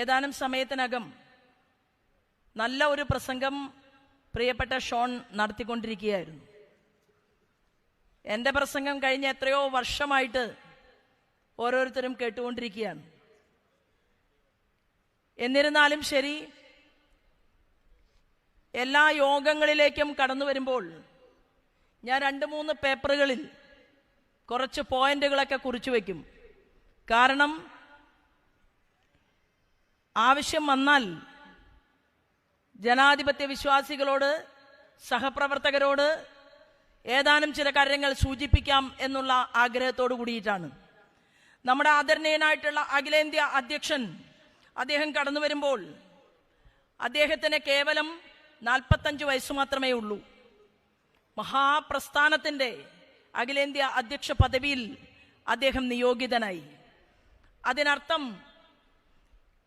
ഏതാനും സമയത്തിനകം നല്ല ഒരു പ്രസംഗം പ്രിയപ്പെട്ട ഷോൺ നടത്തിക്കൊണ്ടിരിക്കുകയായിരുന്നു. എന്റെ പ്രസംഗം കഴിഞ്ഞ എത്രയോ വർഷമായിട്ട് ഓരോരുത്തരും കേട്ടുകൊണ്ടിരിക്കുകയാണ്. എന്നിരുന്നാലും ശരി എല്ലാ യോഗങ്ങളിലേക്കും കടന്നു വരുമ്പോൾ ഞാൻ രണ്ട് മൂന്ന് പേപ്പറുകളിൽ കുറച്ച് പോയിന്റുകളൊക്കെ കുറിച്ചു വയ്ക്കും കാരണം ആവശ്യം വന്നാൽ ജനാധിപത്യ വിശ്വാസികളോട് സഹപ്രവർത്തകരോട് ഏതാനും ചില കാര്യങ്ങൾ സൂചിപ്പിക്കാം എന്നുള്ള ആഗ്രഹത്തോടു കൂടിയിട്ടാണ്. നമ്മുടെ ആദരണീയനായിട്ടുള്ള അഖിലേന്ത്യാ അധ്യക്ഷൻ അദ്ദേഹം കടന്നു വരുമ്പോൾ അദ്ദേഹത്തിന് കേവലം നാൽപ്പത്തഞ്ച് വയസ്സ് മാത്രമേ ഉള്ളൂ. മഹാപ്രസ്ഥാനത്തിന്റെ അഖിലേന്ത്യാ അധ്യക്ഷ പദവിയിൽ അദ്ദേഹം നിയോഗിതനായി. അതിനർത്ഥം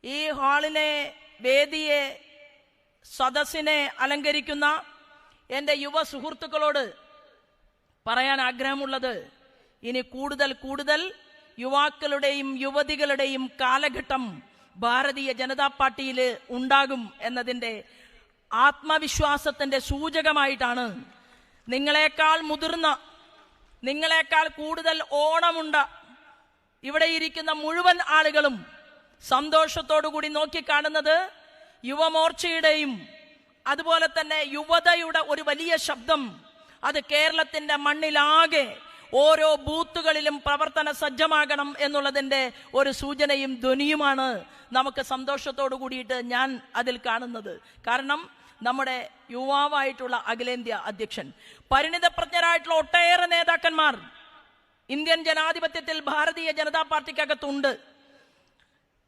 ഈ ഹാളിനെ വേദിയെ സദസ്സിനെ അലങ്കരിക്കുന്ന എന്റെ യുവ സുഹൃത്തുക്കളോട് പറയാൻ ആഗ്രഹമുള്ളത്. ഇനി കൂടുതൽ കൂടുതൽ യുവാക്കളുടെയും യുവതികളുടെയും കാലഘട്ടം ഭാരതീയ ജനതാ പാർട്ടിയിൽ ഉണ്ടാകും എന്നതിന്റെ ആത്മവിശ്വാസത്തിന്റെ സൂചകമായിട്ടാണ് നിങ്ങളെക്കാൾ മുതിർന്ന നിങ്ങളെക്കാൾ കൂടുതൽ ഓണമുണ്ട ഇവിടെ ഇരിക്കുന്ന മുഴുവൻ ആളുകളും സന്തോഷത്തോടു കൂടി നോക്കിക്കാണുന്നത് യുവമോർച്ചയുടെയും അതുപോലെ തന്നെ യുവതയുടെ ഒരു വലിയ ശബ്ദം. അത് കേരളത്തിന്റെ മണ്ണിലാകെ ഓരോ ബൂത്തുകളിലും പ്രവർത്തന സജ്ജമാകണം എന്നുള്ളതിന്റെ ഒരു സൂചനയും ധ്വനിയുമാണ് നമുക്ക് സന്തോഷത്തോടു കൂടിയിട്ട് ഞാൻ അതിൽ കാണുന്നത്. കാരണം നമ്മുടെ യുവാവായിട്ടുള്ള അഖിലേന്ത്യാ അധ്യക്ഷൻ പരിണിതപ്രജ്ഞരായിട്ടുള്ള ഒട്ടേറെ നേതാക്കന്മാർ ഇന്ത്യൻ ജനാധിപത്യത്തിൽ ഭാരതീയ ജനതാ പാർട്ടിക്കകത്തുണ്ട്.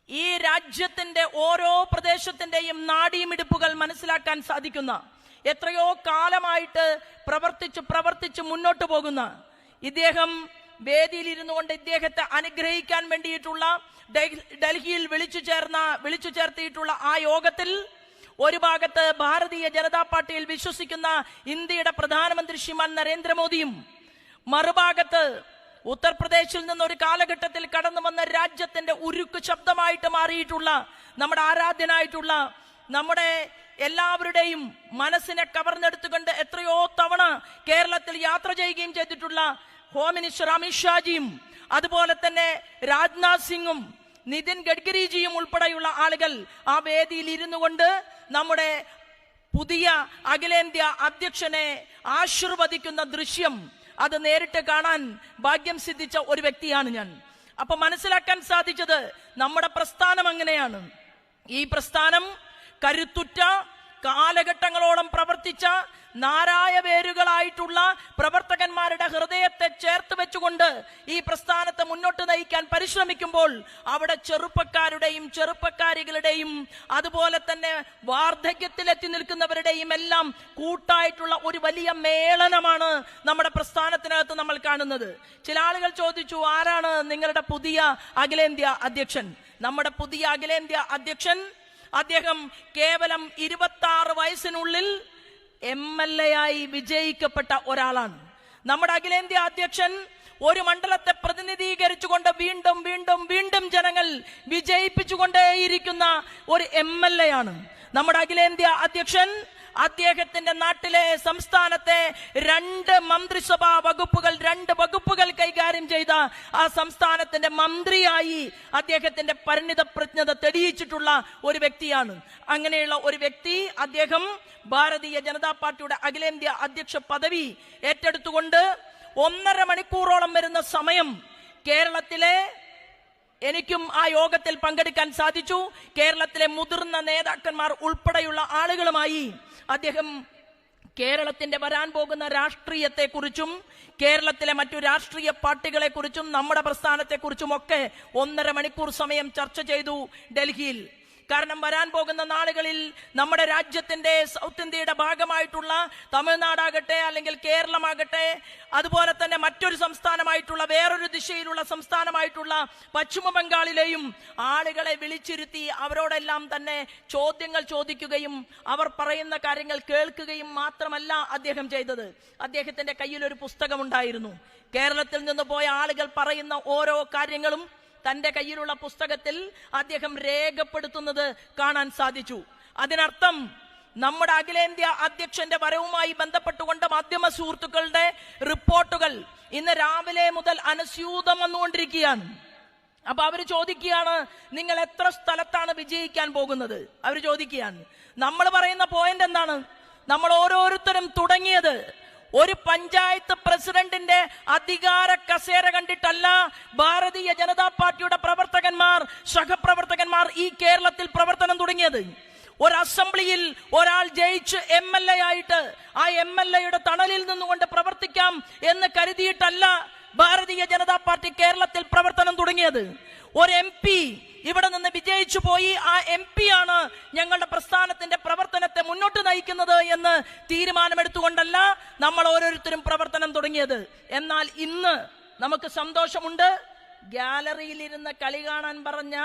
ഈ രാജ്യത്തിന്റെ ഓരോ പ്രദേശത്തിന്റെയും നാഡീമിടിപ്പുകൾ മനസ്സിലാക്കാൻ സാധിക്കുന്ന എത്രയോ കാലമായിട്ട് പ്രവർത്തിച്ച് പ്രവർത്തിച്ച് മുന്നോട്ട് പോകുന്ന ഇദ്ദേഹം വേദിയിൽ ഇരുന്നു കൊണ്ട് ഇദ്ദേഹത്തെ അനുഗ്രഹിക്കാൻ വേണ്ടിയിട്ടുള്ള ഡൽഹിയിൽ വിളിച്ചു ചേർന്ന വിളിച്ചു ചേർത്തിയിട്ടുള്ള ആ യോഗത്തിൽ ഒരു ഭാഗത്ത് ഭാരതീയ ജനതാ പാർട്ടിയിൽ വിശ്വസിക്കുന്ന ഇന്ത്യയുടെ പ്രധാനമന്ത്രി ശ്രീമാൻ നരേന്ദ്രമോദിയും മറുഭാഗത്ത് ഉത്തർപ്രദേശിൽ നിന്ന് ഒരു കാലഘട്ടത്തിൽ കടന്നു വന്ന രാജ്യത്തിന്റെ ഉരുക്ക് ശബ്ദമായിട്ട് മാറിയിട്ടുള്ള നമ്മുടെ ആരാധ്യനായിട്ടുള്ള നമ്മുടെ എല്ലാവരുടെയും മനസ്സിനെ കവർന്നെടുത്തുകൊണ്ട് എത്രയോ തവണ കേരളത്തിൽ യാത്ര ചെയ്യുകയും ചെയ്തിട്ടുള്ള ഹോം മിനിസ്റ്റർ അമിത്ഷാജിയും അതുപോലെ തന്നെ രാജ്നാഥ് സിംഗും നിതിൻ ഗഡ്കരിജിയും ഉൾപ്പെടെയുള്ള ആളുകൾ ആ വേദിയിൽ ഇരുന്നു കൊണ്ട് നമ്മുടെ പുതിയ അഖിലേന്ത്യാ അധ്യക്ഷനെ ആശീർവദിക്കുന്ന ദൃശ്യം അത് നേരിട്ട് കാണാൻ ഭാഗ്യം സിദ്ധിച്ച ഒരു വ്യക്തിയാണ് ഞാൻ. അപ്പൊ മനസ്സിലാക്കാൻ സാധിച്ചത് നമ്മുടെ പ്രസ്ഥാനം അങ്ങനെയാണ്. ഈ പ്രസ്ഥാനം കരുത്തുറ്റ കാലഘട്ടങ്ങളോളം പ്രവർത്തിച്ച നാരായ വേരുകളായിട്ടുള്ള പ്രവർത്തകന്മാരുടെ ഹൃദയത്തെ ചേർത്ത് വെച്ചുകൊണ്ട് ഈ പ്രസ്ഥാനത്തെ മുന്നോട്ട് നയിക്കാൻ പരിശ്രമിക്കുമ്പോൾ അവിടെ ചെറുപ്പക്കാരുടെയും ചെറുപ്പക്കാരികളുടെയും അതുപോലെ തന്നെ വാർദ്ധക്യത്തിലെത്തി നിൽക്കുന്നവരുടെയും എല്ലാം കൂട്ടായിട്ടുള്ള ഒരു വലിയ മേളനമാണ് നമ്മുടെ പ്രസ്ഥാനത്തിനകത്ത് നമ്മൾ കാണുന്നത്. ചില ആളുകൾ ചോദിച്ചു ആരാണ് നിങ്ങളുടെ പുതിയ അഖിലേന്ത്യാ അധ്യക്ഷൻ? നമ്മുടെ പുതിയ അഖിലേന്ത്യാ അധ്യക്ഷൻ അദ്ദേഹം കേവലം ഇരുപത്തി ആറ് വയസ്സിനുള്ളിൽ എം എൽ എ ആയി വിജയിക്കപ്പെട്ട ഒരാളാണ്. നമ്മുടെ അഖിലേന്ത്യാ അധ്യക്ഷൻ ഒരു മണ്ഡലത്തെ പ്രതിനിധീകരിച്ചുകൊണ്ട് വീണ്ടും വീണ്ടും വീണ്ടും ജനങ്ങൾ വിജയിപ്പിച്ചുകൊണ്ടേയിരിക്കുന്ന ഒരു എം എൽ എ ആണ്. നമ്മുടെ അഖിലേന്ത്യാ അധ്യക്ഷൻ അദ്ദേഹത്തിന്റെ നാട്ടിലെ സംസ്ഥാനത്തെ രണ്ട് മന്ത്രിസഭാ വകുപ്പുകൾ രണ്ട് വകുപ്പുകൾ കൈകാര്യം ചെയ്ത ആ സംസ്ഥാനത്തിന്റെ മന്ത്രിയായി അദ്ദേഹത്തിന്റെ പരിണിത പ്രജ്ഞത തെളിയിച്ചിട്ടുള്ള ഒരു വ്യക്തിയാണ്. അങ്ങനെയുള്ള ഒരു വ്യക്തി അദ്ദേഹം ഭാരതീയ ജനതാ പാർട്ടിയുടെ അഖിലേന്ത്യാ അധ്യക്ഷ പദവി ഏറ്റെടുത്തുകൊണ്ട് ഒന്നര മണിക്കൂറോളം വരുന്ന സമയം കേരളത്തിലെ എനിക്കും ആ യോഗത്തിൽ പങ്കെടുക്കാൻ സാധിച്ചു. കേരളത്തിലെ മുതിർന്ന നേതാക്കന്മാർ ഉൾപ്പെടെയുള്ള ആളുകളുമായി അദ്ദേഹം കേരളത്തിന്റെ വരാൻ പോകുന്ന രാഷ്ട്രീയത്തെക്കുറിച്ചും കേരളത്തിലെ മറ്റു രാഷ്ട്രീയ പാർട്ടികളെക്കുറിച്ചും നമ്മുടെ പ്രസ്ഥാനത്തെക്കുറിച്ചും ഒക്കെ ഒന്നര മണിക്കൂർ സമയം ചർച്ച ചെയ്തു ഡൽഹിയിൽ. കാരണം വരാൻ പോകുന്ന നാളുകളിൽ നമ്മുടെ രാജ്യത്തിന്റെ സൗത്ത് ഇന്ത്യയുടെ ഭാഗമായിട്ടുള്ള തമിഴ്നാടാകട്ടെ അല്ലെങ്കിൽ കേരളമാകട്ടെ അതുപോലെ തന്നെ മറ്റൊരു സംസ്ഥാനമായിട്ടുള്ള വേറൊരു ദിശയിലുള്ള സംസ്ഥാനമായിട്ടുള്ള പശ്ചിമ ബംഗാളിലെയും ആളുകളെ വിളിച്ചിരുത്തി അവരോടെല്ലാം തന്നെ ചോദ്യങ്ങൾ ചോദിക്കുകയും അവർ പറയുന്ന കാര്യങ്ങൾ കേൾക്കുകയും മാത്രമല്ല അദ്ദേഹം ചെയ്തത്. അദ്ദേഹത്തിന്റെ കയ്യിൽ ഒരു പുസ്തകമുണ്ടായിരുന്നു. കേരളത്തിൽ നിന്ന് പോയ ആളുകൾ പറയുന്ന ഓരോ കാര്യങ്ങളും തന്റെ കയ്യിലുള്ള പുസ്തകത്തിൽ അദ്ദേഹം രേഖപ്പെടുത്തുന്നത് കാണാൻ സാധിച്ചു. അതിനർത്ഥം നമ്മുടെ അഖിലേന്ത്യാ അധ്യക്ഷന്റെ വരവുമായി ബന്ധപ്പെട്ടുകൊണ്ട് മാധ്യമ സുഹൃത്തുക്കളുടെ റിപ്പോർട്ടുകൾ ഇന്ന് രാവിലെ മുതൽ അനുസ്യൂതം വന്നുകൊണ്ടിരിക്കുകയാണ്. അപ്പൊ അവർ ചോദിക്കുകയാണ് നിങ്ങൾ എത്ര സ്ഥലത്താണ് വിജയിക്കാൻ പോകുന്നത്? അവർ ചോദിക്കുകയാണ്. നമ്മൾ പറയുന്ന പോയിന്റ് എന്താണ്? നമ്മൾ ഓരോരുത്തരും തുടങ്ങിയത് ഒരു പഞ്ചായത്ത് പ്രസിഡന്റിന്റെ അധികാര കസേര കണ്ടിട്ടല്ല ഭാരതീയ ജനതാ പാർട്ടിയുടെ പ്രവർത്തകന്മാർ സഹപ്രവർത്തകന്മാർ ഈ കേരളത്തിൽ പ്രവർത്തനം തുടങ്ങിയത്. ഒരു അസംബ്ലിയിൽ ഒരാൾ ജയിച്ച് എം എൽ എ ആയിട്ട് ആ എം എൽ എയുടെ തണലിൽ നിന്നുകൊണ്ട് പ്രവർത്തിക്കാം എന്ന് കരുതിയിട്ടല്ല ഭാരതീയ ജനതാ പാർട്ടി കേരളത്തിൽ പ്രവർത്തനം തുടങ്ങിയത്. ഒരു എം പി ഇവിടെ നിന്ന് വിജയിച്ചു പോയി. ആ എം പി ആണ് ഞങ്ങളുടെ പ്രസ്ഥാനത്തിന്റെ പ്രവർത്തനത്തെ മുന്നോട്ട് നയിക്കുന്നത് എന്ന് തീരുമാനമെടുത്തുകൊണ്ടല്ല നമ്മൾ ഓരോരുത്തരും പ്രവർത്തനം തുടങ്ങിയത്. എന്നാൽ ഇന്ന് നമുക്ക് സന്തോഷമുണ്ട്. ഗാലറിയിൽ ഇരുന്ന് കളി കാണാൻ പറഞ്ഞ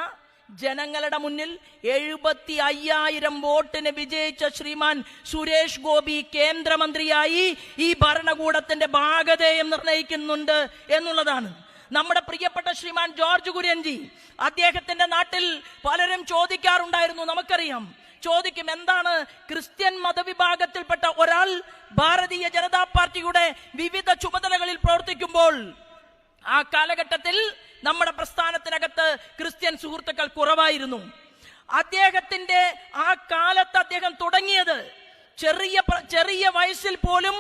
ജനങ്ങളുടെ മുന്നിൽ എഴുപത്തി അയ്യായിരം വോട്ടിന് വിജയിച്ച ശ്രീമാൻ സുരേഷ് ഗോപി കേന്ദ്രമന്ത്രിയായി ഈ ഭരണകൂടത്തിന്റെ ഭാഗതയും നിർണയിക്കുന്നുണ്ട് എന്നുള്ളതാണ്. നമ്മുടെ പ്രിയപ്പെട്ട ശ്രീമാൻ ജോർജ് കുര്യൻജി അദ്ദേഹത്തിന്റെ നാട്ടിൽ പലരും ചോദിക്കാറുണ്ടായിരുന്നു നമുക്കറിയാം. ചോദിക്കും എന്താണ് ക്രിസ്ത്യൻ മതവിഭാഗത്തിൽപ്പെട്ട ഒരാൾ ഭാരതീയ ജനതാ പാർട്ടിയുടെ വിവിധ ചുമതലകളിൽ പ്രവർത്തിക്കുമ്പോൾ ആ കാലഘട്ടത്തിൽ നമ്മുടെ പ്രസ്ഥാനത്തിനകത്ത് ക്രിസ്ത്യൻ സുഹൃത്തുക്കൾ കുറവായിരുന്നു. അദ്ദേഹത്തിന്റെ ആ കാലത്ത് അദ്ദേഹം തുടങ്ങിയത് ചെറിയ ചെറിയ വയസ്സിൽ പോലും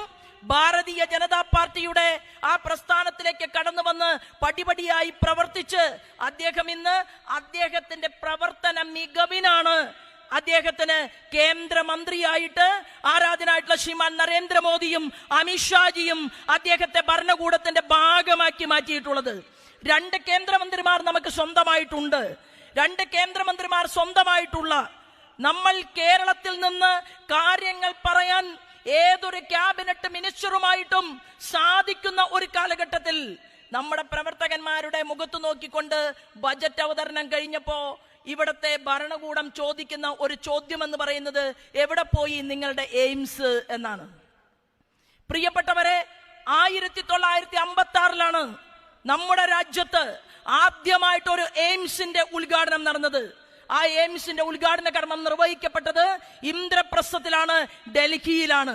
ഭാരതീയ ജനതാ പാർട്ടിയുടെ ആ പ്രസ്ഥാനത്തിലേക്ക് കടന്നു വന്ന് പടിപടിയായി പ്രവർത്തിച്ച് അദ്ദേഹം ഇന്ന് അദ്ദേഹത്തിന്റെ പ്രവർത്തന മികവിനാണ്. അദ്ദേഹത്തിന് കേന്ദ്രമന്ത്രിയായിട്ട് ആരാധനായിട്ടുള്ള ശ്രീമാൻ നരേന്ദ്രമോദിയും അമിത്ഷാജിയും അദ്ദേഹത്തെ ഭരണകൂടത്തിന്റെ ഭാഗമാക്കി മാറ്റിയിട്ടുള്ളത്. രണ്ട് കേന്ദ്രമന്ത്രിമാർ നമുക്ക് സ്വന്തമായിട്ടുണ്ട്. രണ്ട് കേന്ദ്രമന്ത്രിമാർ സ്വന്തമായിട്ടുള്ള നമ്മൾ കേരളത്തിൽ നിന്ന് കാര്യങ്ങൾ പറയാൻ ഏതൊരു ക്യാബിനറ്റ് മിനിസ്റ്ററുമായിട്ടും സാധിക്കുന്ന ഒരു കാലഘട്ടത്തിൽ നമ്മുടെ പ്രവർത്തകന്മാരുടെ മുഖത്ത് നോക്കിക്കൊണ്ട് ബജറ്റ് അവതരണം കഴിഞ്ഞപ്പോ ഇവിടത്തെ ഭരണകൂടം ചോദിക്കുന്ന ഒരു ചോദ്യം എന്ന് പറയുന്നത് എവിടെ പോയി നിങ്ങളുടെ എയിംസ് എന്നാണ്. പ്രിയപ്പെട്ടവരെ ആയിരത്തി തൊള്ളായിരത്തി അമ്പത്തി ആറിലാണ് നമ്മുടെ രാജ്യത്ത് ആദ്യമായിട്ട് ഒരു എയിംസിന്റെ ഉദ്ഘാടനം നടന്നത്. ആ എയിംസിന്റെ ഉദ്ഘാടന കർമ്മം നിർവഹിക്കപ്പെട്ടത് ഇന്ദ്രപ്രസ്ഥത്തിലാണ് ഡൽഹിയിലാണ്.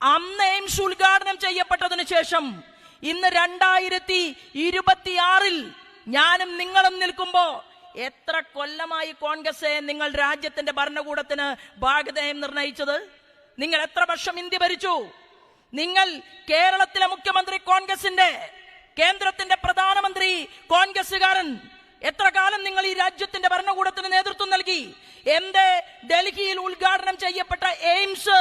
അന്ന് എയിംസ് ഉദ്ഘാടനം ചെയ്യപ്പെട്ടതിന് ശേഷം ഇന്ന് രണ്ടായിരത്തി ഇരുപത്തിയാറിൽ ഞാനും നിങ്ങളും നിൽക്കുമ്പോ എത്ര കൊല്ലമായി കോൺഗ്രസ് നിങ്ങൾ രാജ്യത്തിന്റെ ഭരണകൂടത്തിന് ഭാഗതയം നിർണയിച്ചത്? നിങ്ങൾ എത്ര വർഷം ഇന്ത്യ ഭരിച്ചു? നിങ്ങൾ കേരളത്തിലെ മുഖ്യമന്ത്രി കോൺഗ്രസിന്റെ കേന്ദ്രത്തിന്റെ പ്രധാനമന്ത്രി കോൺഗ്രസുകാരൻ എത്ര കാലം നിങ്ങൾ ഈ രാജ്യത്തിന്റെ ഭരണകൂടത്തിന് നേതൃത്വം നൽകി? എന്റെ ഡൽഹിയിൽ ഉദ്ഘാടനം ചെയ്യപ്പെട്ട എയിംസ്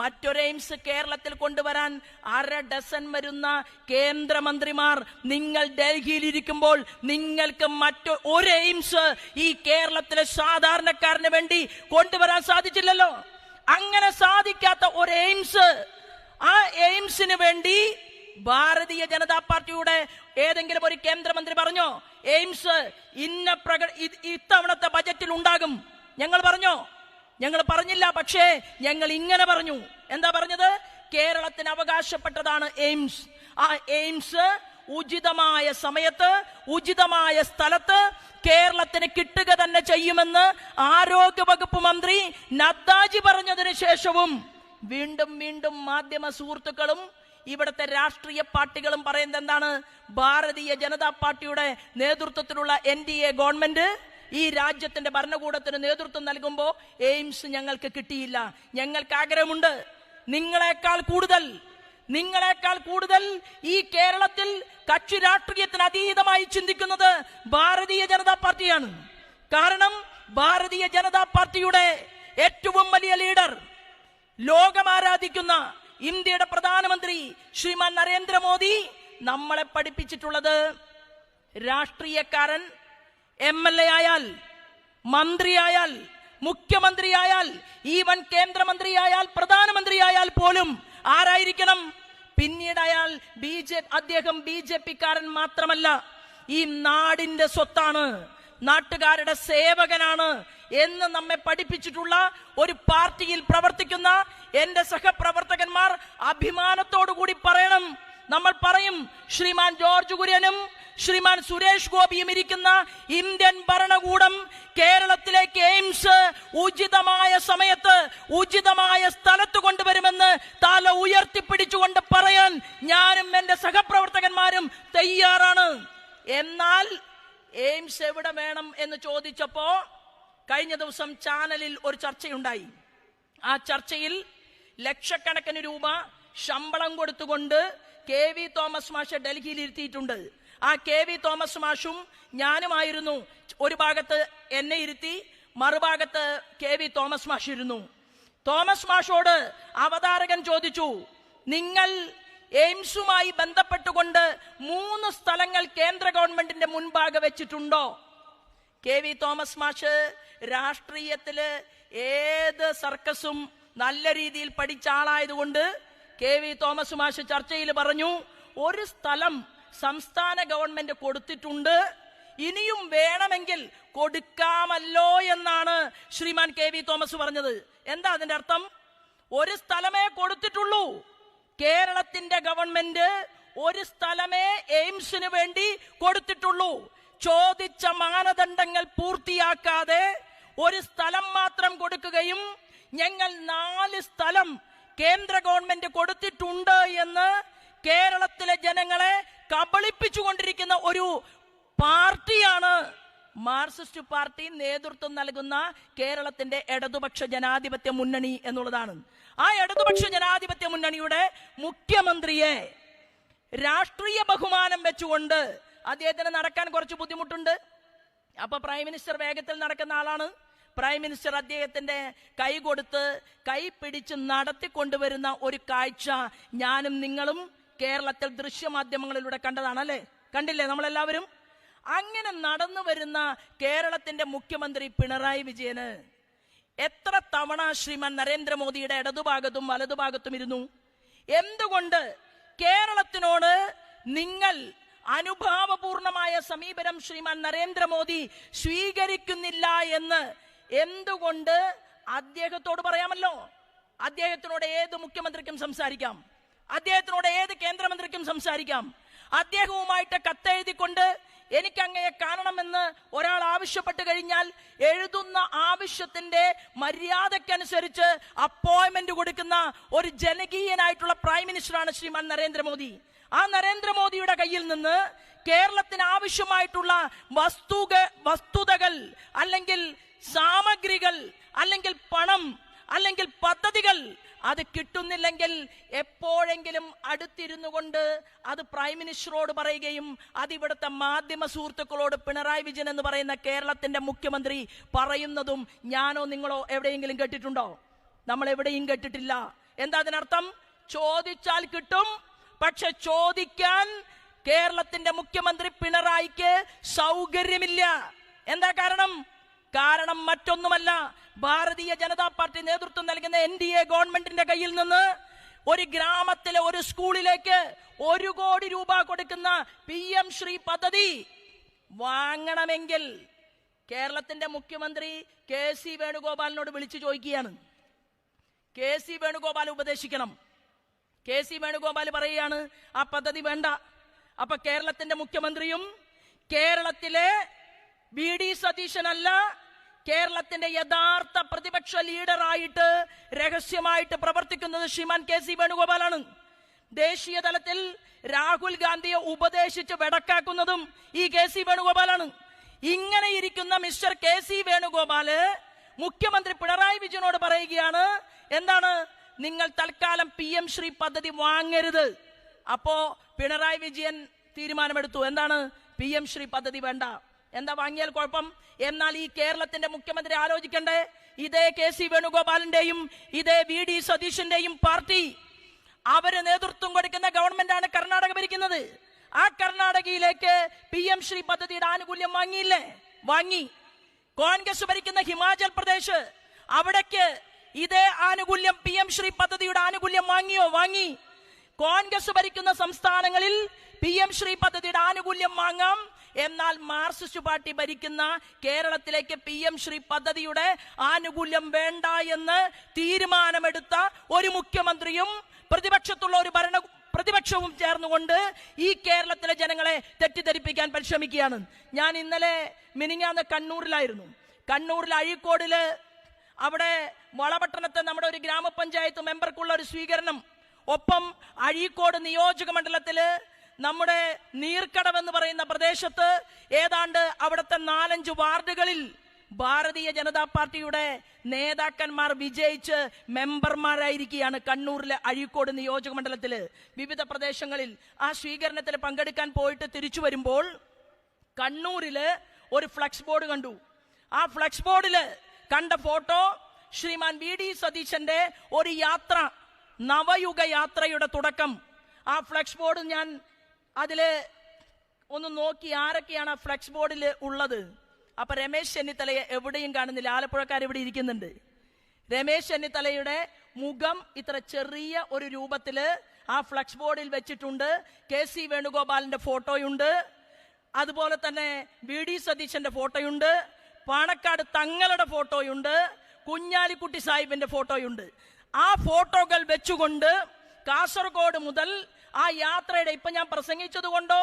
മറ്റൊരു എയിംസ് കേരളത്തിൽ കൊണ്ടുവരാൻ അര ഡസൻ വരുന്ന കേന്ദ്രമന്ത്രിമാർ നിങ്ങൾ ഡൽഹിയിൽ ഇരിക്കുമ്പോൾ നിങ്ങൾക്ക് മറ്റു ഒരു എയിംസ് ഈ കേരളത്തിലെ സാധാരണക്കാരന് വേണ്ടി കൊണ്ടുവരാൻ സാധിച്ചില്ലല്ലോ. അങ്ങനെ സാധിക്കാത്ത ഒരു എയിംസ് ആ എയിംസിന് വേണ്ടി ഭാരതീയ ജനതാ പാർട്ടിയുടെ ഏതെങ്കിലും ഒരു കേന്ദ്രമന്ത്രി പറഞ്ഞോ? എയിംസ് ഇന്ന പ്രക ഇത്തവണത്തെ ബജറ്റിൽ ഉണ്ടാകും. ഞങ്ങൾ പറഞ്ഞോ? ഞങ്ങൾ പറഞ്ഞില്ല പക്ഷേ ഞങ്ങൾ ഇങ്ങനെ പറഞ്ഞു. എന്താ പറഞ്ഞത്? കേരളത്തിന് അവകാശപ്പെട്ടതാണ് എയിംസ്. ആ എയിംസ് ഉചിതമായ സമയത്ത് ഉചിതമായ സ്ഥലത്ത് കേരളത്തിന് കിട്ടുക തന്നെ ചെയ്യുമെന്ന് ആരോഗ്യ വകുപ്പ് മന്ത്രി നദ്ദാജി പറഞ്ഞതിന് ശേഷവും വീണ്ടും വീണ്ടും മാധ്യമ സുഹൃത്തുക്കളും ഇവിടുത്തെ രാഷ്ട്രീയ പാർട്ടികളും പറയുന്നത് എന്താണ്? ഭാരതീയ ജനതാ പാർട്ടിയുടെ നേതൃത്വത്തിലുള്ള എൻ ഡി എ ഗവൺമെന്റ് ഈ രാജ്യത്തിന്റെ ഭരണകൂടത്തിന് നേതൃത്വം നൽകുമ്പോൾ എയിംസ് ഞങ്ങൾക്ക് കിട്ടിയില്ല. ഞങ്ങൾക്ക് ആഗ്രഹമുണ്ട്. നിങ്ങളെക്കാൾ കൂടുതൽ നിങ്ങളെക്കാൾ കൂടുതൽ ഈ കേരളത്തിൽ കക്ഷി രാഷ്ട്രീയത്തിന് അതീതമായി ചിന്തിക്കുന്നത് ഭാരതീയ ജനതാ പാർട്ടിയാണ്. കാരണം ഭാരതീയ ജനതാ പാർട്ടിയുടെ ഏറ്റവും വലിയ ലീഡർ ലോകം ആരാധിക്കുന്ന ഇന്ത്യയുടെ പ്രധാനമന്ത്രി ശ്രീമാൻ നരേന്ദ്രമോദി നമ്മളെ പഠിപ്പിച്ചിട്ടുള്ളത് രാഷ്ട്രീയക്കാരൻ എം എൽ എ ആയാൽ മന്ത്രിയായാൽ മുഖ്യമന്ത്രിയായാൽ ഈവൻ കേന്ദ്രമന്ത്രിയായാൽ പ്രധാനമന്ത്രിയായാൽ പോലും ആരായിരിക്കണം? പിന്നീട് അയാൾ ബി ജെ അദ്ദേഹം ബി ജെ പിക്കാരൻ മാത്രമല്ല ഈ നാടിന്റെ സ്വത്താണ് നാട്ടുകാരുടെ സേവകനാണ് എന്ന് നമ്മെ പഠിപ്പിച്ചിട്ടുള്ള ഒരു പാർട്ടിയിൽ പ്രവർത്തിക്കുന്ന എന്റെ സഹപ്രവർത്തകന്മാർ അഭിമാനത്തോടു കൂടി പറയണം. നമ്മൾ പറയും ശ്രീമാൻ ജോർജ് കുര്യനും ശ്രീമാൻ സുരേഷ് ഗോപിയും ഇരിക്കുന്ന ഇന്ത്യൻ ഭരണകൂടം കേരളത്തിലേക്ക് എയിംസ് ഉചിതമായ സമയത്ത് ഉചിതമായ സ്ഥലത്ത് കൊണ്ടുവരുമെന്ന് തല ഉയർത്തിപ്പിടിച്ചുകൊണ്ട് പറയാൻ ഞാനും എന്റെ സഹപ്രവർത്തകന്മാരും തയ്യാറാണ്. എന്നാൽ എയിംസ് എവിടെ വേണം എന്ന് ചോദിച്ചപ്പോ കഴിഞ്ഞ ദിവസം ചാനലിൽ ഒരു ചർച്ചയുണ്ടായി. ആ ചർച്ചയിൽ ലക്ഷക്കണക്കിന് രൂപ ശമ്പളം കൊടുത്തുകൊണ്ട് കെ വി തോമസ് മാഷെ ഡൽഹിയിൽ ഇരുത്തിയിട്ടുണ്ട് ആ കെ വി തോമസ് മാഷും ഞാനുമായിരുന്നു. ഒരു ഭാഗത്ത് എന്നെ ഇരുത്തി മറുഭാഗത്ത് കെ വി തോമസ് മാഷ് ഇരുന്നു. തോമസ് മാഷോട് അവതാരകൻ ചോദിച്ചു നിങ്ങൾ എയിംസുമായി ബന്ധപ്പെട്ടുകൊണ്ട് മൂന്ന് സ്ഥലങ്ങൾ കേന്ദ്ര ഗവൺമെന്റിന്റെ മുൻപാകെ വെച്ചിട്ടുണ്ടോ? കെ വി തോമസ് മാഷ് രാഷ്ട്രീയത്തിൽ ഏത് സർക്കസും നല്ല രീതിയിൽ പഠിച്ച ആളായതുകൊണ്ട് കെ വി തോമസ് മാഷ് ചർച്ചയിൽ പറഞ്ഞു ഒരു സ്ഥലം സംസ്ഥാന ഗവൺമെന്റ് കൊടുത്തിട്ടുണ്ട് ഇനിയും വേണമെങ്കിൽ കൊടുക്കാമല്ലോ എന്നാണ് ശ്രീമാൻ കെ വി തോമസ് പറഞ്ഞത്. എന്താ അതിന്റെ അർത്ഥം? ഒരു സ്ഥലമേ കൊടുത്തിട്ടുള്ളൂ. കേരളത്തിന്റെ ഗവൺമെന്റ് ഒരു സ്ഥലമേ എയിംസിന് വേണ്ടി കൊടുത്തിട്ടുള്ളൂ. ചോദിച്ച മാനദണ്ഡങ്ങൾ പൂർത്തിയാക്കാതെ ഒരു സ്ഥലം മാത്രം കൊടുക്കുകയും ഞങ്ങൾ നാല് സ്ഥലം കേന്ദ്ര ഗവൺമെന്റ് കൊടുത്തിട്ടുണ്ട് എന്ന് കേരളത്തിലെ ജനങ്ങളെ കബളിപ്പിച്ചുകൊണ്ടിരിക്കുന്ന ഒരു പാർട്ടിയാണ് മാർക്സിസ്റ്റ് പാർട്ടി നേതൃത്വം നൽകുന്ന കേരളത്തിന്റെ ഇടതുപക്ഷ ജനാധിപത്യ മുന്നണി എന്നുള്ളതാണ്. ആ ഇടതുപക്ഷ ജനാധിപത്യ മുന്നണിയുടെ മുഖ്യമന്ത്രിയെ രാഷ്ട്രീയ ബഹുമാനം വെച്ചുകൊണ്ട് അദ്ദേഹത്തിന് നടക്കാൻ കുറച്ച് ബുദ്ധിമുട്ടുണ്ട്. അപ്പൊ പ്രൈം മിനിസ്റ്റർ വേഗത്തിൽ നടക്കുന്ന ആളാണ്. പ്രൈം മിനിസ്റ്റർ അദ്ദേഹത്തിന്റെ കൈ കൊടുത്ത് കൈ പിടിച്ച് നടത്തിക്കൊണ്ടുവരുന്ന ഒരു കാഴ്ച ഞാനും നിങ്ങളും കേരളത്തിൽ ദൃശ്യമാധ്യമങ്ങളിലൂടെ കണ്ടതാണല്ലേ കണ്ടില്ലേ നമ്മളെല്ലാവരും? അങ്ങനെ നടന്നു വരുന്ന കേരളത്തിന്റെ മുഖ്യമന്ത്രി പിണറായി വിജയന് എത്ര തവണ ശ്രീമാൻ നരേന്ദ്രമോദിയുടെ ഇടതുഭാഗത്തും വലതുഭാഗത്തും ഇരുന്നു? എന്തുകൊണ്ട് കേരളത്തിനോട് നിങ്ങൾ അനുഭാവപൂർണമായ സമീപനം ശ്രീമാൻ നരേന്ദ്രമോദി സ്വീകരിക്കുന്നില്ല എന്ന് എന്തുകൊണ്ട് അദ്ദേഹത്തോട് പറയാമല്ലോ? അദ്ദേഹത്തിനോട് ഏത് മുഖ്യമന്ത്രിക്കും സംസാരിക്കാം? അദ്ദേഹത്തിനോട് ഏത് കേന്ദ്രമന്ത്രിക്കും സംസാരിക്കാം? അദ്ദേഹവുമായിട്ട് കത്തെഴുതിക്കൊണ്ട് എനിക്ക് അങ്ങയെ കാണണമെന്ന് ഒരാൾ ആവശ്യപ്പെട്ട് കഴിഞ്ഞാൽ എഴുതുന്ന ആവശ്യത്തിന്റെ മര്യാദക്കനുസരിച്ച് അപ്പോയിന്റ്മെന്റ് കൊടുക്കുന്ന ഒരു ജനകീയനായിട്ടുള്ള പ്രൈം മിനിസ്റ്ററാണ് ശ്രീമാൻ നരേന്ദ്രമോദി. ആ നരേന്ദ്രമോദിയുടെ കയ്യിൽ നിന്ന് കേരളത്തിന് ആവശ്യമായിട്ടുള്ള വസ്തുക വസ്തുതകൾ അല്ലെങ്കിൽ സാമഗ്രികൾ അല്ലെങ്കിൽ പണം അല്ലെങ്കിൽ പദ്ധതികൾ അത് കിട്ടുന്നില്ലെങ്കിൽ എപ്പോഴെങ്കിലും അടുത്തിരുന്നു കൊണ്ട് അത് പ്രൈം മിനിസ്റ്ററോട് പറയുകയും അത് ഇവിടുത്തെ മാധ്യമ സുഹൃത്തുക്കളോട് പിണറായി വിജയൻ എന്ന് പറയുന്ന കേരളത്തിന്റെ മുഖ്യമന്ത്രി പറയുന്നതും ഞാനോ നിങ്ങളോ എവിടെയെങ്കിലും കേട്ടിട്ടുണ്ടോ? നമ്മൾ എവിടെയും കേട്ടിട്ടില്ല. എന്താ അതിനർത്ഥം? ചോദിച്ചാൽ കിട്ടും പക്ഷെ ചോദിക്കാൻ കേരളത്തിന്റെ മുഖ്യമന്ത്രി പിണറായിക്ക് സൗകര്യമില്ല. എന്താ കാരണം? കാരണം മറ്റൊന്നുമല്ല. ഭാരതീയ ജനതാ പാർട്ടി നേതൃത്വം നൽകുന്ന എൻ ഡി എ ഗവൺമെന്റിന്റെ കയ്യിൽ നിന്ന് ഒരു ഗ്രാമത്തിലെ ഒരു സ്കൂളിലേക്ക് ഒരു കോടി രൂപ കൊടുക്കുന്ന പി എം ശ്രീ പദ്ധതി വാങ്ങണമെങ്കിൽ കേരളത്തിന്റെ മുഖ്യമന്ത്രി കെ സി വേണുഗോപാലിനോട് വിളിച്ചു ചോദിക്കുകയാണ്. കെ സി വേണുഗോപാൽ ഉപദേശിക്കണം. കെ സി വേണുഗോപാൽ പറയുകയാണ് ആ പദ്ധതി വേണ്ട. അപ്പൊ കേരളത്തിന്റെ മുഖ്യമന്ത്രിയും കേരളത്തിലെ വി ഡി സതീശനല്ല കേരളത്തിന്റെ യഥാർത്ഥ പ്രതിപക്ഷ ലീഡറായിട്ട് രഹസ്യമായിട്ട് പ്രവർത്തിക്കുന്നത് ശ്രീമാൻ കെ സി വേണുഗോപാലാണ്. ദേശീയ തലത്തിൽ രാഹുൽ ഗാന്ധിയെ ഉപദേശിച്ച് വെടക്കാക്കുന്നതും ഈ കെ സി വേണുഗോപാലാണ്. ഇങ്ങനെ ഇരിക്കുന്ന മിസ്റ്റർ കെ സി വേണുഗോപാൽ മുഖ്യമന്ത്രി പിണറായി വിജയനോട് പറയുകയാണ് എന്താണ് നിങ്ങൾ തൽക്കാലം പി എം ശ്രീ പദ്ധതി വാങ്ങരുത്. അപ്പോ പിണറായി വിജയൻ തീരുമാനമെടുത്തു. എന്താണ്? പി എം ശ്രീ പദ്ധതി വേണ്ട. എന്താ വാങ്ങിയാൽ കുഴപ്പം? എന്നാൽ ഈ കേരളത്തിന്റെ മുഖ്യമന്ത്രി ആലോചിക്കണ്ടേ? ഇതേ കെ സി വേണുഗോപാലിന്റെയും ഇതേ വി ഡി സതീഷിന്റെയും പാർട്ടി അവർ നേതൃത്വം കൊടുക്കുന്ന ഗവൺമെന്റ് ആണ് കർണാടക ഭരിക്കുന്നത്. ആ കർണാടകയിലേക്ക് പി എം ശ്രീ പദ്ധതിയുടെ ആനുകൂല്യം വാങ്ങിയില്ലേ? വാങ്ങി. കോൺഗ്രസ് ഭരിക്കുന്ന ഹിമാചൽ പ്രദേശ് അവിടേക്ക് ഇതേ ആനുകൂല്യം പി എം ശ്രീ പദ്ധതിയുടെ ആനുകൂല്യം വാങ്ങിയോ? വാങ്ങി. കോൺഗ്രസ് ഭരിക്കുന്ന സംസ്ഥാനങ്ങളിൽ പി എം ശ്രീ പദ്ധതിയുടെ ആനുകൂല്യം വാങ്ങാം. എന്നാൽ മാർക്സിസ്റ്റ് പാർട്ടി ഭരിക്കുന്ന കേരളത്തിലേക്ക് പി എം ശ്രീ പദ്ധതിയുടെ ആനുകൂല്യം വേണ്ട എന്ന് തീരുമാനമെടുത്ത ഒരു മുഖ്യമന്ത്രിയും പ്രതിപക്ഷത്തുള്ള ഒരു ഭരണ പ്രതിപക്ഷവും ചേർന്നുകൊണ്ട് ഈ കേരളത്തിലെ ജനങ്ങളെ തെറ്റിദ്ധരിപ്പിക്കാൻ പരിശ്രമിക്കുകയാണ്. ഞാൻ ഇന്നലെ മിനിങ്ങാന്ന് കണ്ണൂരിലായിരുന്നു. കണ്ണൂരിൽ അഴീക്കോടിൽ അവിടെ വളപട്ടണത്തെ നമ്മുടെ ഒരു ഗ്രാമപഞ്ചായത്ത് മെമ്പർക്കുള്ള ഒരു സ്വീകരണം. ഒപ്പം അഴീക്കോട് നിയോജക നമ്മുടെ നീർക്കടവ് എന്ന് പറയുന്ന പ്രദേശത്ത് ഏതാണ്ട് അവിടുത്തെ നാലഞ്ച് വാർഡുകളിൽ ഭാരതീയ ജനതാ പാർട്ടിയുടെ നേതാക്കന്മാർ വിജയിച്ച് മെമ്പർമാരായിരിക്കുകയാണ് കണ്ണൂരിലെ അഴീക്കോട് നിയോജക മണ്ഡലത്തിൽ. വിവിധ പ്രദേശങ്ങളിൽ ആ സ്വീകരണത്തിൽ പങ്കെടുക്കാൻ പോയിട്ട് തിരിച്ചു വരുമ്പോൾ കണ്ണൂരിൽ ഒരു ഫ്ലക്സ് ബോർഡ് കണ്ടു. ആ ഫ്ലക്സ് ബോർഡിൽ കണ്ട ഫോട്ടോ ശ്രീമാൻ വി ഡി സതീശന്റെ ഒരു യാത്ര നവയുഗ യാത്രയുടെ തുടക്കം. ആ ഫ്ലക്സ് ബോർഡ് ഞാൻ അതിൽ ഒന്ന് നോക്കി ആരൊക്കെയാണ് ആ ഫ്ലക്സ് ബോർഡിൽ ഉള്ളത്. അപ്പൊ രമേശ് ചെന്നിത്തലയെ എവിടെയും കാണുന്നില്ല. ആലപ്പുഴക്കാർ ഇവിടെ ഇരിക്കുന്നുണ്ട്. രമേശ് ചെന്നിത്തലയുടെ മുഖം ഇത്ര ചെറിയ ഒരു രൂപത്തിൽ ആ ഫ്ലക്സ് ബോർഡിൽ വെച്ചിട്ടുണ്ട്. കെ സി വേണുഗോപാലിന്റെ ഫോട്ടോയുണ്ട്. അതുപോലെ തന്നെ വി ഡി സതീശന്റെ ഫോട്ടോയുണ്ട്. പാണക്കാട് തങ്ങളുടെ ഫോട്ടോയുണ്ട് കുഞ്ഞാലിക്കുട്ടി സാഹിബിന്റെ ഫോട്ടോയുണ്ട്. ആ ഫോട്ടോകൾ വെച്ചുകൊണ്ട് കാസർഗോഡ് മുതൽ ആ യാത്രയുടെ ഇപ്പൊ ഞാൻ പ്രസംഗിച്ചത് കൊണ്ടോ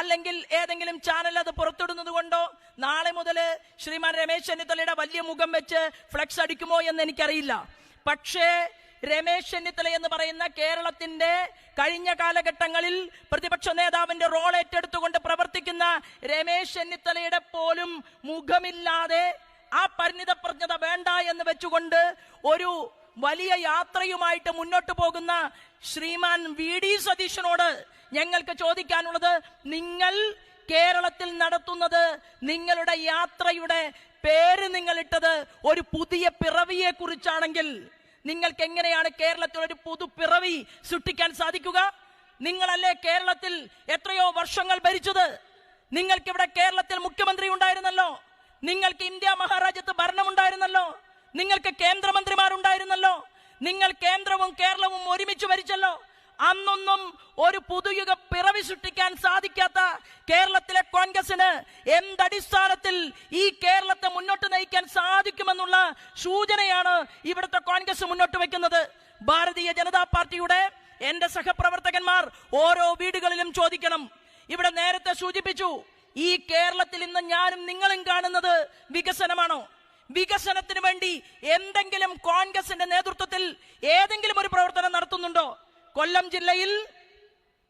അല്ലെങ്കിൽ ഏതെങ്കിലും ചാനൽ അത് പുറത്തിടുന്നത് കൊണ്ടോ നാളെ മുതൽ ശ്രീമാൻ രമേശ് ചെന്നിത്തലയുടെ വലിയ മുഖം വെച്ച് ഫ്ലെക്സ് അടിക്കുമോ എന്ന് എനിക്കറിയില്ല. പക്ഷേ രമേശ് ചെന്നിത്തല എന്ന് പറയുന്ന കേരളത്തിന്റെ കഴിഞ്ഞ കാലഘട്ടങ്ങളിൽ പ്രതിപക്ഷ നേതാവിന്റെ റോൾ ഏറ്റെടുത്തുകൊണ്ട് പ്രവർത്തിക്കുന്ന രമേശ് ചെന്നിത്തലയുടെ പോലും മുഖമില്ലാതെ ആ പരിണിത പരിണിതപ്രജ്ഞത വേണ്ട എന്ന് വെച്ചുകൊണ്ട് ഒരു വലിയ യാത്രയുമായിട്ട് മുന്നോട്ട് പോകുന്ന ശ്രീമാൻ വി ഡി സതീശനോട് ഞങ്ങൾക്ക് ചോദിക്കാനുള്ളത് നിങ്ങൾ കേരളത്തിൽ നടത്തുന്നത് നിങ്ങളുടെ യാത്രയുടെ പേര് നിങ്ങളിട്ടത് ഒരു പുതിയ പിറവിയെ കുറിച്ചാണെങ്കിൽ നിങ്ങൾക്ക് എങ്ങനെയാണ് കേരളത്തിൽ ഒരു പുതു പിറവി സൃഷ്ടിക്കാൻ സാധിക്കുക? നിങ്ങളല്ലേ കേരളത്തിൽ എത്രയോ വർഷങ്ങൾ ഭരിച്ചത്? നിങ്ങൾക്ക് ഇവിടെ കേരളത്തിൽ മുഖ്യമന്ത്രി ഉണ്ടായിരുന്നല്ലോ? നിങ്ങൾക്ക് ഇന്ത്യ മഹാരാജ്യത്ത് ഭരണമുണ്ടായിരുന്നല്ലോ? നിങ്ങൾക്ക് കേന്ദ്രമന്ത്രിമാരുണ്ടായിരുന്നല്ലോ? നിങ്ങൾ കേന്ദ്രവും കേരളവും ഒരുമിച്ച് ഭരിച്ചല്ലോ? അന്നൊന്നും ഒരു പുതുയുഗ പിറവി സൃഷ്ടിക്കാൻ സാധിക്കാത്ത കേരളത്തിലെ കോൺഗ്രസിന് എന്തടിസ്ഥാനത്തിൽ ഈ കേരളത്തെ മുന്നോട്ട് നയിക്കാൻ സാധിക്കുമെന്നുള്ള സൂചനയാണ് ഇവിടുത്തെ കോൺഗ്രസ് മുന്നോട്ട് വെക്കുന്നത് ഭാരതീയ ജനതാ പാർട്ടിയുടെ എന്റെ സഹപ്രവർത്തകന്മാർ ഓരോ വീടുകളിലും ചോദിക്കണം. ഇവിടെ നേരത്തെ സൂചിപ്പിച്ചു ഈ കേരളത്തിൽ ഇന്ന് ഞാനും നിങ്ങളും കാണുന്നത് വികസനമാണോ? വികസനത്തിന് വേണ്ടി എന്തെങ്കിലും കോൺഗ്രസിന്റെ നേതൃത്വത്തിൽ ഏതെങ്കിലും ഒരു പ്രവർത്തനം നടത്തുന്നുണ്ടോ? കൊല്ലം ജില്ലയിൽ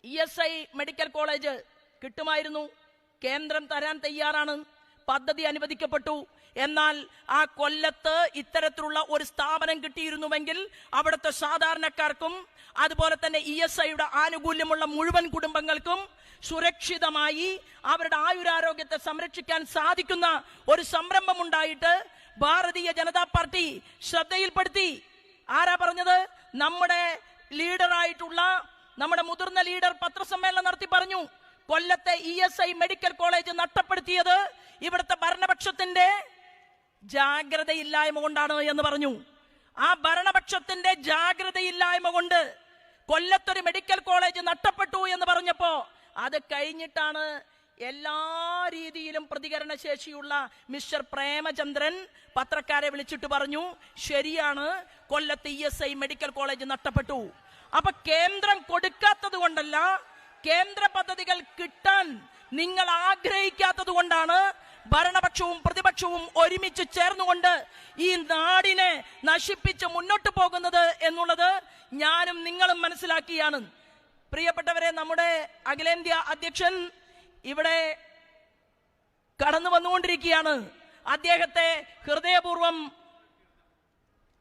E S I medical college കിട്ടുമായിരുന്നു. കേന്ദ്രം തരാൻ തയ്യാറാണ്. പദ്ധതി അനുവദിക്കപ്പെട്ടു. എന്നാൽ ആ കൊല്ലത്ത് ഇത്തരത്തിലുള്ള ഒരു സ്ഥാപനം കിട്ടിയിരുന്നുവെങ്കിൽ അവിടുത്തെ സാധാരണക്കാർക്കും അതുപോലെ തന്നെ ഇ എസ് ഐയുടെ ആനുകൂല്യമുള്ള മുഴുവൻ കുടുംബങ്ങൾക്കും സുരക്ഷിതമായി അവരുടെ ആയുരാരോഗ്യത്തെ സംരക്ഷിക്കാൻ സാധിക്കുന്ന ഒരു സംരംഭം ഉണ്ടായിട്ട് ഭാരതീയ ജനതാ പാർട്ടി ശ്രദ്ധയിൽപ്പെടുത്തി. ആരാ പറഞ്ഞത്? നമ്മുടെ ലീഡറായിട്ടുള്ള നമ്മുടെ മുതിർന്ന ലീഡർ പത്രസമ്മേളനം നടത്തി പറഞ്ഞു കൊല്ലത്തെ E S I medical college നഷ്ടപ്പെടുത്തിയത് ഇവിടുത്തെ ഭരണപക്ഷത്തിന്റെ ജാഗ്രതയില്ലായ്മ കൊണ്ടാണ് എന്ന് പറഞ്ഞു. ആ ഭരണപക്ഷത്തിന്റെ ജാഗ്രതയില്ലായ്മ കൊണ്ട് കൊല്ലത്തൊരു മെഡിക്കൽ കോളേജ് നഷ്ടപ്പെട്ടു എന്ന് പറഞ്ഞപ്പോ അത് കഴിഞ്ഞിട്ടാണ് എല്ലാ രീതിയിലും പ്രതികരണ ശേഷിയുള്ള മിസ്റ്റർ പ്രേമചന്ദ്രൻ പത്രക്കാരെ വിളിച്ചിട്ട് പറഞ്ഞു ശരിയാണ് കൊല്ലത്ത് ഇ മെഡിക്കൽ കോളേജ് നഷ്ടപ്പെട്ടു. അപ്പൊ കേന്ദ്രം കൊടുക്കാത്തത് കൊണ്ടല്ല കേന്ദ്ര പദ്ധതികൾ കിട്ടാൻ നിങ്ങൾ ആഗ്രഹിക്കാത്തത് കൊണ്ടാണ് ഭരണപക്ഷവും പ്രതിപക്ഷവും ഒരുമിച്ച് ചേർന്നുകൊണ്ട് ഈ നാടിനെ നശിപ്പിച്ച് മുന്നോട്ട് പോകുന്നത് എന്നുള്ളത് ഞാനും നിങ്ങളും മനസ്സിലാക്കിയാണ്. പ്രിയപ്പെട്ടവരെ നമ്മുടെ അഖിലേന്ത്യാ അധ്യക്ഷൻ ഇവിടെ കടന്നു വന്നുകൊണ്ടിരിക്കുകയാണ്. അദ്ദേഹത്തെ ഹൃദയപൂർവം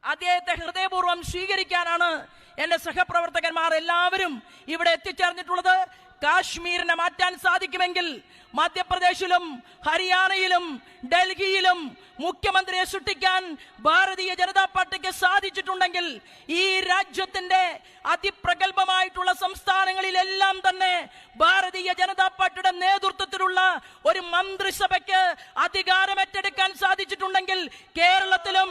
അദ്ദേഹത്തെ ഹൃദയപൂർവം സ്വീകരിക്കാനാണ് എന്റെ സഹപ്രവർത്തകന്മാർ എല്ലാവരും ഇവിടെ എത്തിച്ചേർന്നിട്ടുള്ളത് കാശ്മീരിനെ മാറ്റാൻ സാധിക്കുമെങ്കിൽ മധ്യപ്രദേശിലും ഹരിയാനയിലും ഡൽഹിയിലും മുഖ്യമന്ത്രിയെ സൃഷ്ടിക്കാൻ ഭാരതീയ ജനതാ പാർട്ടിക്ക് സാധിച്ചിട്ടുണ്ടെങ്കിൽ ഈ രാജ്യത്തിന്റെ അതിപ്രഗത്ഭമായിട്ടുള്ള സംസ്ഥാനങ്ങളിലെല്ലാം തന്നെ ഭാരതീയ ജനതാ പാർട്ടിയുടെ നേതൃത്വത്തിലുള്ള ഒരു മന്ത്രിസഭയ്ക്ക് അധികാരമേറ്റെടുക്കാൻ സാധിച്ചിട്ടുണ്ടെങ്കിൽ കേരളത്തിലും